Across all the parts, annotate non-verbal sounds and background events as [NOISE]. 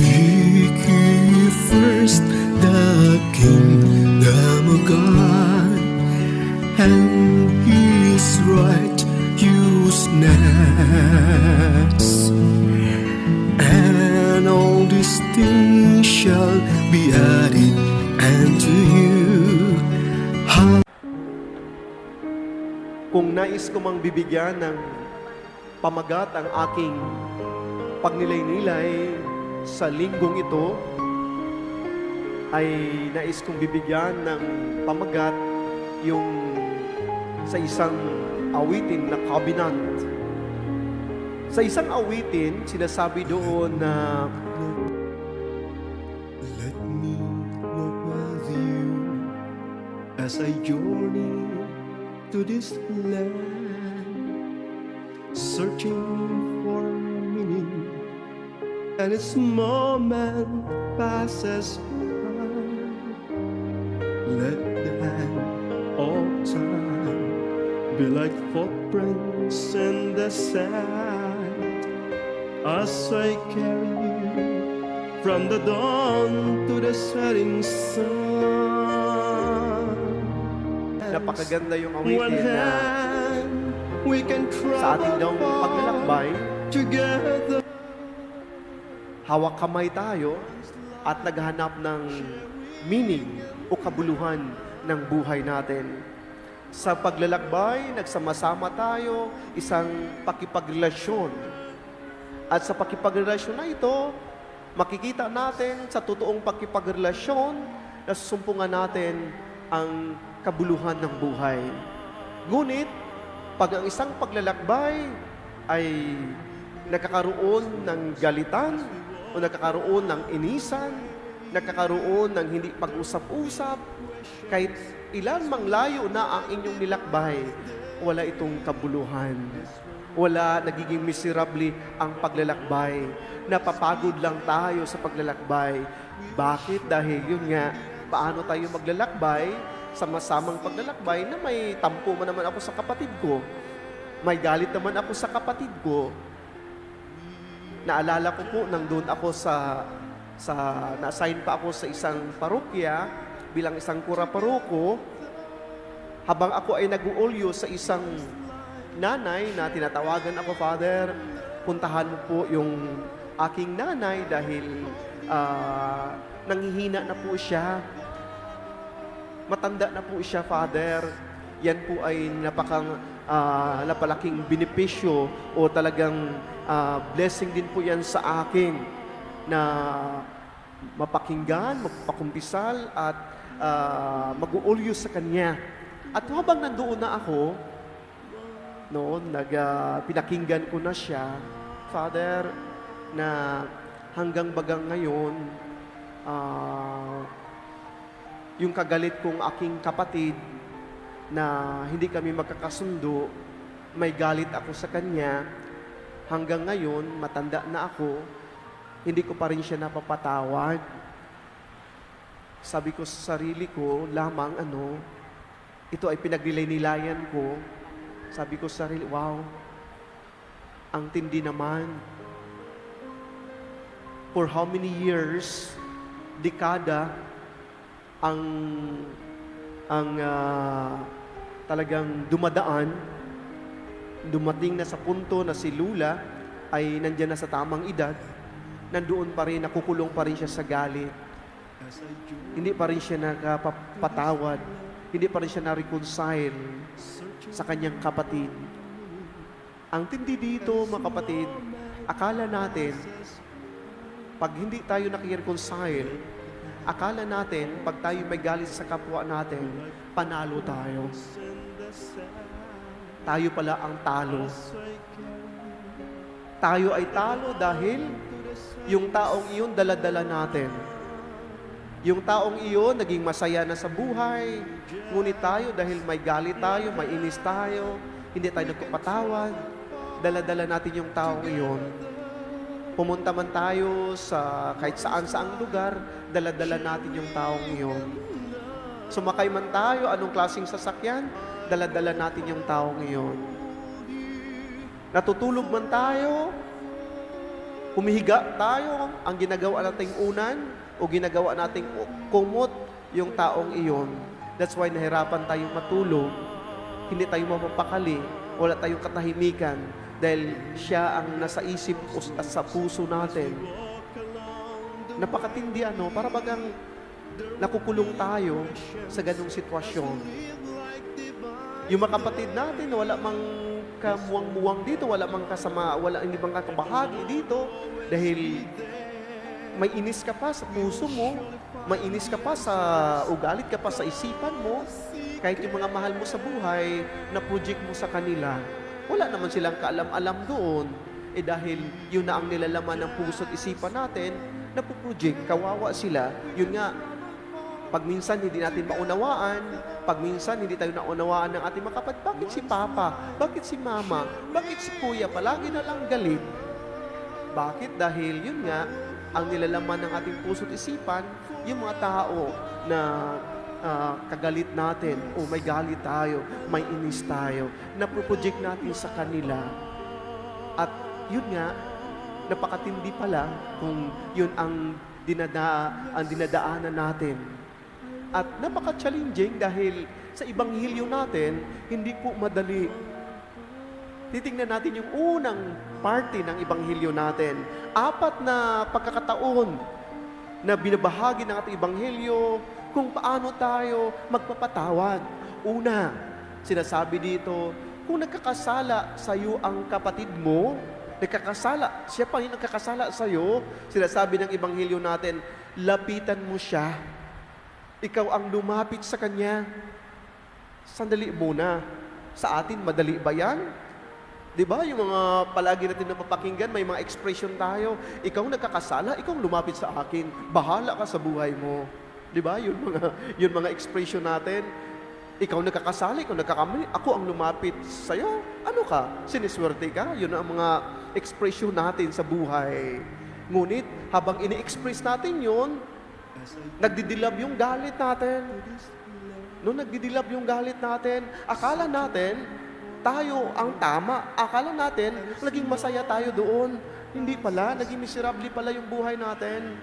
Seek ye first the kingdom of God and His righteousness, and all these things shall be added unto you. Kung nais ko mang bibigyan ng pamagat ang aking pagnilay-nilay sa linggong ito, ay nais kong bibigyan ng pamagat yung sa isang awitin na covenant. Sa isang awitin, sinasabi doon na Let me walk with you as I journey to this land, searching and its moment passes by. Let the hand of time be like footprints in the sand as I carry you from the dawn to the setting sun. napakaganda yung awitin na we can sa ating daw paglalakbay, together. Hawak kamay tayo at naghahanap ng meaning o kabuluhan ng buhay natin. Sa paglalakbay, nagsama-sama tayo, isang pakipagrelasyon. At sa pakipagrelasyon na ito, makikita natin sa totoong pakipagrelasyon na susumpungan natin ang kabuluhan ng buhay. Ngunit, pag ang isang paglalakbay ay nakakaroon ng galitan o nakakaroon ng inisan, nakakaroon ng hindi pag-usap-usap, kahit ilan mang layo na ang inyong nilakbay, wala itong kabuluhan. Wala nagiging miserable ang paglalakbay. Napapagod lang tayo sa paglalakbay. Bakit? Dahil yun nga, paano tayo maglalakbay sa masamang paglalakbay na may tampo man naman ako sa kapatid ko. May galit naman ako sa kapatid ko. Naalala ko po nang doon ako sa sa na-assign pa ako sa isang parokya bilang isang kura paroko habang ako ay nag-uulyo sa isang nanay na tinatawagan ako, Father, puntahan mo po yung aking nanay dahil ah, nanghihina na po siya. Matanda na po siya, Father. Yan po ay napakang ah, napalaking benepisyo o talagang ah, blessing din po yan sa akin na mapakinggan, magpakumpisal at ah, mag-uulyo sa Kanya. At habang nandoon na ako, noon, nag, ah, pinakinggan ko na siya, Father, na hanggang bagang ngayon, ah, yung kagalit kong aking kapatid na hindi kami magkakasundo, may galit ako sa kanya. Hanggang ngayon, matanda na ako, hindi ko pa rin siya napapatawad. Sabi ko sa sarili ko, lamang ano, ito ay pinagnilay-nilayan ko. Sabi ko sa sarili, wow, ang tindi naman. For how many years, dekada, ang ang ah, talagang dumadaan, dumating na sa punto na si Lula ay nandyan na sa tamang edad, nandoon pa rin, nakukulong pa rin siya sa galit. Hindi pa rin siya nakapatawad. Hindi pa rin siya na-reconcile sa kanyang kapatid. Ang tindi dito, mga kapatid, akala natin, pag hindi tayo nakireconcile, akala natin, pag tayo may galit sa kapwa natin, panalo tayo. Tayo pala ang talo. Tayo ay talo dahil yung taong iyon daladala natin. Yung taong iyon naging masaya na sa buhay. Ngunit tayo dahil may galit tayo, may inis tayo, hindi tayo nagpapatawad, daladala natin yung taong iyon. Pumunta man tayo sa kahit saan saang lugar, daladala natin yung taong iyon. Sumakay man tayo, anong klaseng sasakyan, daladala natin yung taong iyon. Natutulog man tayo, humihiga tayo, ang ginagawa nating unan o ginagawa nating kumot yung taong iyon. That's why nahirapan tayong matulog. Hindi tayo mapapakali. Wala tayong katahimikan dahil siya ang nasa isip o sa puso natin. Napakatindi ano, para bagang nakukulong tayo sa ganong sitwasyon. Yung mga kapatid natin, wala mang kamuwang-muwang dito, wala mang kasama, wala hindi bang kakabahagi dito dahil may inis ka pa sa puso mo, may inis ka pa sa ugalit ka pa sa isipan mo, kahit yung mga mahal mo sa buhay na project mo sa kanila, wala naman silang kaalam-alam doon. Eh dahil yun na ang nilalaman ng puso at isipan natin, na project kawawa sila, yun nga, pag minsan hindi natin maunawaan, pag minsan hindi tayo naunawaan ng ating mga kapatid, bakit si Papa? Bakit si Mama? Bakit si Kuya? Palagi na lang galit. Bakit? Dahil yun nga, ang nilalaman ng ating puso at isipan, yung mga tao na ah, kagalit natin, o may galit tayo, may inis tayo, na project natin sa kanila. At yun nga, napakatindi pala kung yun ang dinada ang dinadaanan natin. At napaka-challenging dahil sa ibanghilyo natin, hindi po madali. Titingnan natin yung unang party ng ibanghilyo natin. Apat na pagkakataon na binabahagi ng ating ibanghilyo kung paano tayo magpapatawad. Una, sinasabi dito, kung nagkakasala sa iyo ang kapatid mo, nagkakasala, siya pa yung nagkakasala sa iyo, sinasabi ng ibanghilyo natin, lapitan mo siya. Ikaw ang lumapit sa kanya. Sandali muna. Sa atin, madali ba yan? Di ba? Yung mga palagi natin napapakinggan, may mga expression tayo. Ikaw nagkakasala, ikaw lumapit sa akin. Bahala ka sa buhay mo. Di ba? Yun mga, yun mga expression natin. Ikaw nagkakasala, ikaw nagkakamali, ako ang lumapit sa'yo. Ano ka? Siniswerte ka? Yun ang mga expression natin sa buhay. Ngunit, habang ini-express natin yun, nagdidilab yung galit natin. No, nagdidilab yung galit natin. Akala natin, tayo ang tama. Akala natin, naging masaya tayo doon. Hindi pala, naging miserable pala yung buhay natin.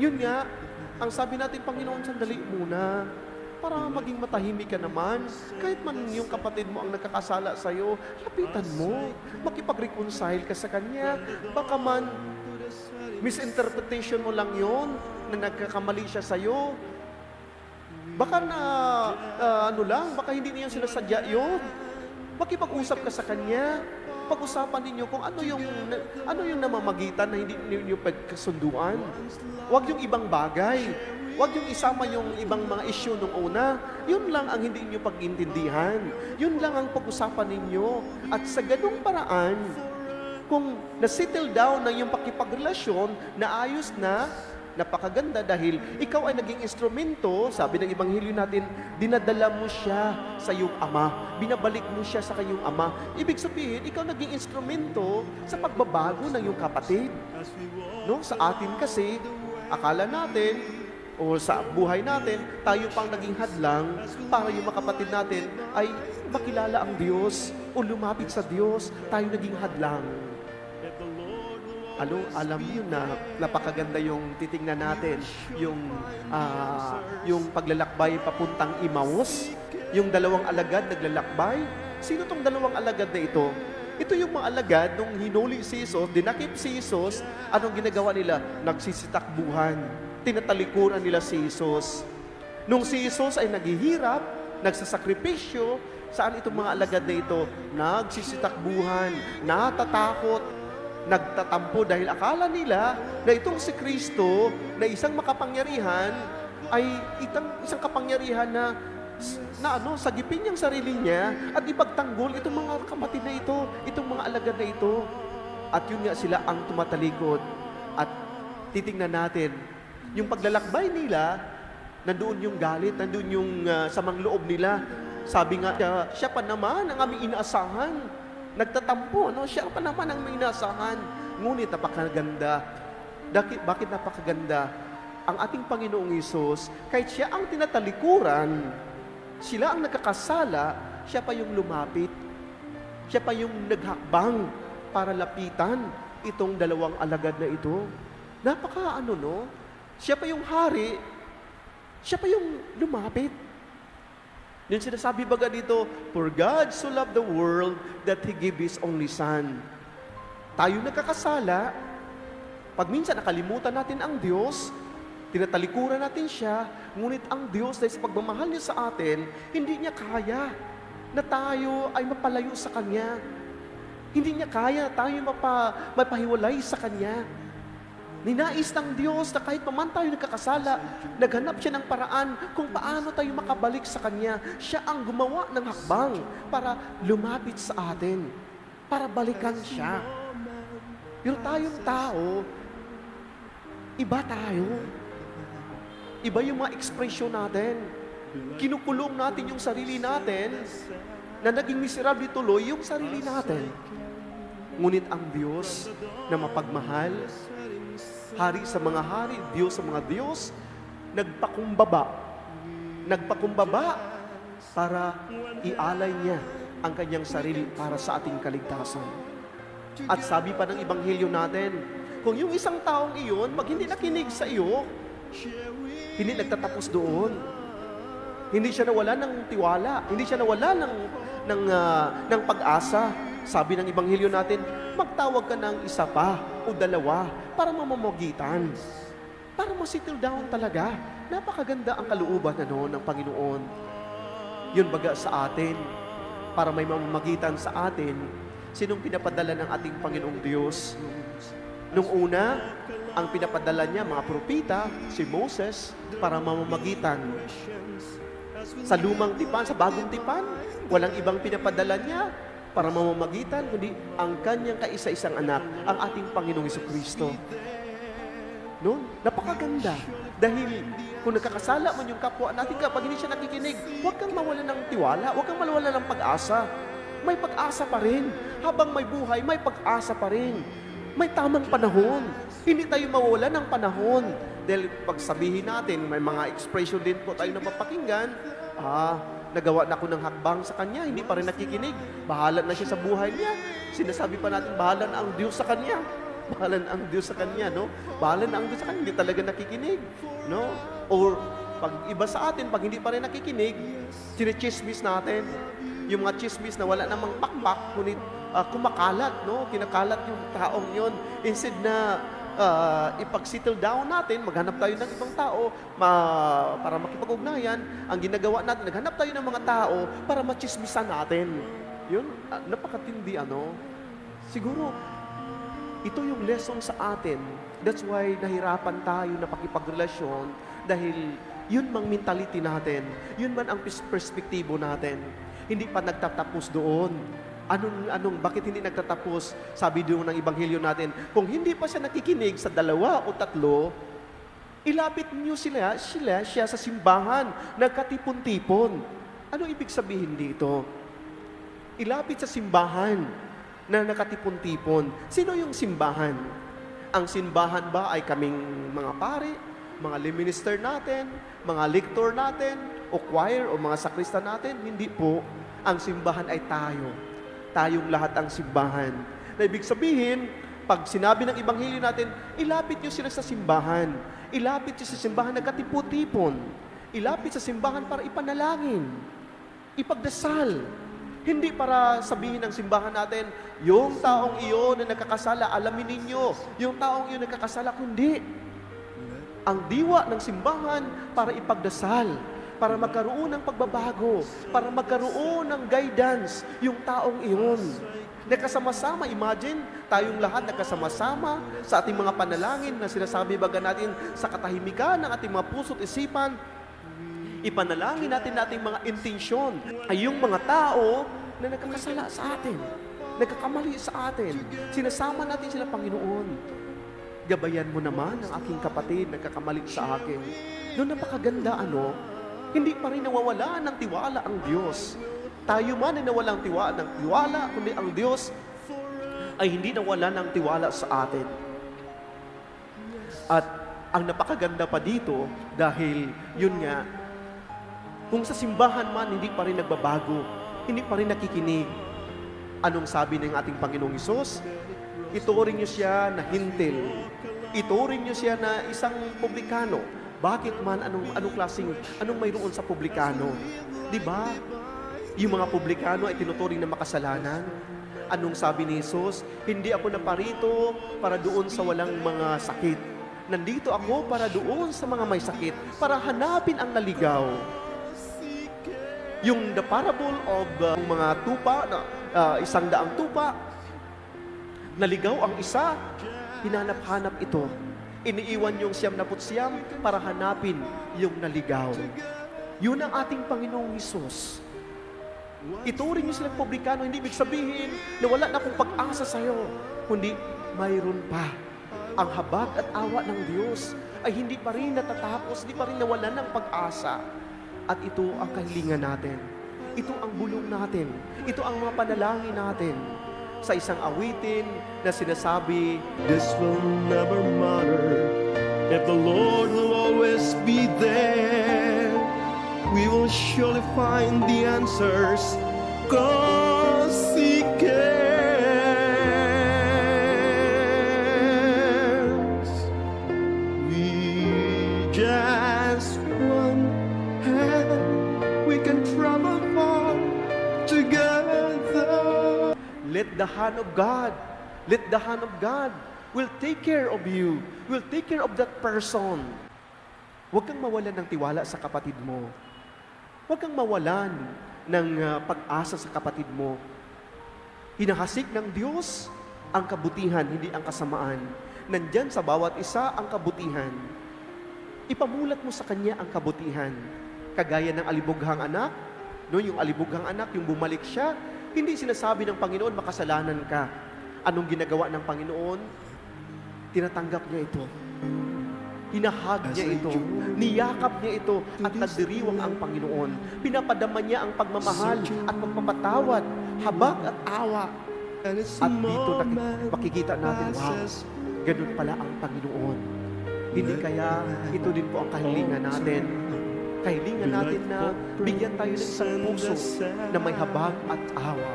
Yun nga, ang sabi natin, Panginoon, sandali muna. Para maging matahimik ka naman. Kahit man yung kapatid mo ang nagkakasala sa'yo, lapitan mo. Makipag-reconcile ka sa kanya. Baka man, misinterpretation mo lang yon na nagkakamali siya sa'yo. Baka na, ah, ano lang, baka hindi niya sinasadya yun. Makipag-usap ka sa kanya. Pag-usapan ninyo kung ano yung ano yung namamagitan na hindi ninyo pagkasunduan. Huwag yung ibang bagay. Huwag yung isama yung ibang mga issue nung una. Yun lang ang hindi ninyo pag-intindihan. Yun lang ang pag-usapan ninyo. At sa ganung paraan, kung na-settle down ng yung pakipagrelasyon, na ayos na, napakaganda dahil ikaw ay naging instrumento, sabi ng Ebanghelyo natin, dinadala mo siya sa iyong ama. Binabalik mo siya sa kayong ama. Ibig sabihin, ikaw naging instrumento sa pagbabago ng iyong kapatid. No? Sa atin kasi, akala natin, o sa buhay natin, tayo pang naging hadlang para yung mga kapatid natin ay makilala ang Diyos o lumapit sa Diyos, tayo naging hadlang. Ano, alam niyo na napakaganda yung titingnan natin, yung ah, yung paglalakbay papuntang Imaus, yung dalawang alagad naglalakbay. Sino tong dalawang alagad na ito? Ito yung mga alagad nung hinuli si Jesus, dinakip si Jesus, anong ginagawa nila? Nagsisitakbuhan. Tinatalikuran nila si Jesus. Nung si Jesus ay naghihirap, nagsasakripisyo, saan itong mga alagad na ito? Nagsisitakbuhan, natatakot, nagtatampo dahil akala nila na itong si Kristo na isang makapangyarihan ay itang isang kapangyarihan na na ano, sagipin niyang sarili niya at ipagtanggol itong mga kapatid na ito, itong mga alagad na ito. At yun nga sila ang tumatalikod. At titingnan natin, yung paglalakbay nila, nandoon yung galit, nandoon yung ah, samang loob nila. Sabi nga, siya, siya pa naman ang aming inaasahan. Nagtatampo, no? siya pa naman ang may inaasahan. Ngunit napakaganda. Bakit, bakit napakaganda? Ang ating Panginoong Isus, kahit siya ang tinatalikuran, sila ang nakakasala, siya pa yung lumapit. Siya pa yung naghakbang para lapitan itong dalawang alagad na ito. Napaka ano no? Siya pa yung hari, siya pa yung lumapit. Yung sinasabi baga dito, For God so loved the world that He gave His only Son. Tayo nagkakasala, pag minsan nakalimutan natin ang Diyos, tinatalikuran natin siya, ngunit ang Diyos dahil sa pagmamahal niya sa atin, hindi niya kaya na tayo ay mapalayo sa Kanya. Hindi niya kaya tayo mapa, mapahiwalay sa Kanya. Ninais ng Diyos na kahit pa man tayo nagkakasala, naghanap siya ng paraan kung paano tayo makabalik sa Kanya. Siya ang gumawa ng hakbang para lumapit sa atin, para balikan siya. Pero tayong tao, iba tayo. Iba yung mga ekspresyon natin. Kinukulong natin yung sarili natin na naging miserable tuloy yung sarili natin. Ngunit ang Diyos na mapagmahal, hari sa mga hari, Diyos sa mga Diyos, nagpakumbaba. Nagpakumbaba para ialay niya ang kanyang sarili para sa ating kaligtasan. At sabi pa ng Ebanghelyo natin, kung yung isang taong iyon, pag hindi nakinig sa iyo, hindi nagtatapos doon. Hindi siya nawala ng tiwala, hindi siya nawala ng ng ah, ng pag-asa. Sabi ng ebanghelyo natin, magtawag ka ng isa pa o dalawa para mamamagitan. Para ma-settle down talaga. Napakaganda ang kalooban na ng Panginoon. Yun baga sa atin, para may mamamagitan sa atin, sinong pinapadala ng ating Panginoong Diyos? Nung una, ang pinapadala niya, mga propita, si Moses, para mamamagitan. Sa lumang tipan, sa bagong tipan, walang ibang pinapadala niya para mamamagitan, kundi ang kanyang kaisa-isang anak, ang ating Panginoong Heso Kristo. No? Napakaganda. Dahil kung nagkakasala man yung kapwa natin, kapag hindi siya nakikinig, huwag kang mawala ng tiwala, huwag kang mawala ng pag-asa. May pag-asa pa rin. Habang may buhay, may pag-asa pa rin. May tamang panahon. Hindi tayo mawala ng panahon. Dahil pag sabihin natin, may mga expression din po tayo na mapakinggan, ah, nagawa na ako ng hakbang sa kanya, hindi pa rin nakikinig. Bahala na siya sa buhay niya. Sinasabi pa natin, bahala na ang Diyos sa kanya. [LAUGHS] Bahala na ang Diyos sa kanya, no? Bahala na ang Diyos sa kanya, hindi talaga nakikinig, no? Or pag iba sa atin, pag hindi pa rin nakikinig, sinechismis natin. Yung mga chismis na wala namang pakpak, ngunit ah, kumakalat, no? Kinakalat yung taong yon Instead na ah, ipag-settle down natin, maghanap tayo ng ibang tao ma- para makipag-ugnayan, ang ginagawa natin, naghanap tayo ng mga tao para machismisan natin. Yun, ah, napakatindi ano. Siguro, ito yung lesson sa atin. That's why nahirapan tayo na pakipagrelasyon dahil yun mang mentality natin, yun man ang pers- perspektibo natin. Hindi pa nagtatapos doon. Anong, anong, bakit hindi nagtatapos? Sabi doon ng Ebanghelyo natin, kung hindi pa siya nakikinig sa dalawa o tatlo, ilapit niyo sila, sila siya sa simbahan, nagkatipon-tipon. Ano ibig sabihin dito? Ilapit sa simbahan na nakatipon-tipon. Sino yung simbahan? Ang simbahan ba ay kaming mga pare, mga minister natin, mga lector natin, o choir, o mga sakrista natin? Hindi po. Ang simbahan ay tayo. Tayong lahat ang simbahan. Na ibig sabihin, pag sinabi ng Ebanghelyo natin, ilapit nyo sila sa simbahan. Ilapit nyo sa simbahan nagkatipon-tipon. Ilapit sa simbahan para ipanalangin. Ipagdasal. Hindi para sabihin ng simbahan natin, yung taong iyon na nakakasala, alamin ninyo. Yung taong iyon nakakasala, kundi. Ang diwa ng simbahan para ipagdasal, para magkaroon ng pagbabago, para magkaroon ng guidance yung taong iyon. Nakasama-sama, imagine, tayong lahat nakasama-sama sa ating mga panalangin na sinasabi baga natin sa katahimikan ng ating mga puso't isipan, ipanalangin natin nating mga intensyon ay yung mga tao na nagkakasala sa atin, nagkakamali sa atin. Sinasama natin sila, Panginoon. Gabayan mo naman ang aking kapatid, nagkakamali sa akin. Doon napakaganda, ano? Hindi pa rin nawawala ng tiwala ang Diyos. Tayo man ay nawala ng tiwala, ng tiwala, kundi ang Diyos ay hindi nawala ng tiwala sa atin. At ang napakaganda pa dito dahil yun nga, kung sa simbahan man hindi pa rin nagbabago, hindi pa rin nakikinig, Anong sabi ng ating Panginoong Isus? Ituring niyo siya na hintil. Ituring niyo siya na isang publikano. Bakit man anong anong klaseng anong mayroon sa publikano? 'Di ba? Yung mga publikano ay tinuturing na makasalanan. Anong sabi ni Jesus? Hindi ako naparito para doon sa walang mga sakit. Nandito ako para doon sa mga may sakit, para hanapin ang naligaw. Yung the parable of uh, mga tupa, na, uh, isang daang tupa, naligaw ang isa, hinanap-hanap ito. Iniiwan yung siyam na siyam para hanapin yung naligaw. Yun ang ating Panginoong Isus. Ituring niyo silang publikano, hindi ibig sabihin na wala na akong pag-asa sa'yo. Kundi mayroon pa. Ang habag at awa ng Diyos ay hindi pa rin natatapos, hindi pa rin nawalan ng pag-asa. At ito ang kahilingan natin. Ito ang bulong natin. Ito ang mga panalangin natin sa isang awitin na sinasabi, This will never matter if the Lord will always be there. We will surely find the answers cause Let the hand of God, let the hand of God will take care of you, will take care of that person. Huwag kang mawalan ng tiwala sa kapatid mo. Huwag kang mawalan ng ah, pag-asa sa kapatid mo. Hinahasik ng Diyos ang kabutihan, hindi ang kasamaan. Nandyan sa bawat isa ang kabutihan. Ipamulat mo sa Kanya ang kabutihan. Kagaya ng alibughang anak, no, yung alibughang anak, yung bumalik siya, hindi sinasabi ng Panginoon, makasalanan ka. Anong ginagawa ng Panginoon? Tinatanggap niya ito. Hinahag niya ito. Niyakap niya ito at nagdiriwang ang Panginoon. Pinapadama niya ang pagmamahal at pagpapatawad, habag at awa. At dito makikita natin, wow, ganun pala ang Panginoon. Hindi kaya ito din po ang kahilingan natin. Kahilingan natin na bigyan tayo ng isang puso na may habag at awa.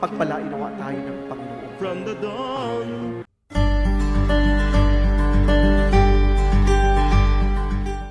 Pagpalainawa tayo ng Panginoon. from the dawn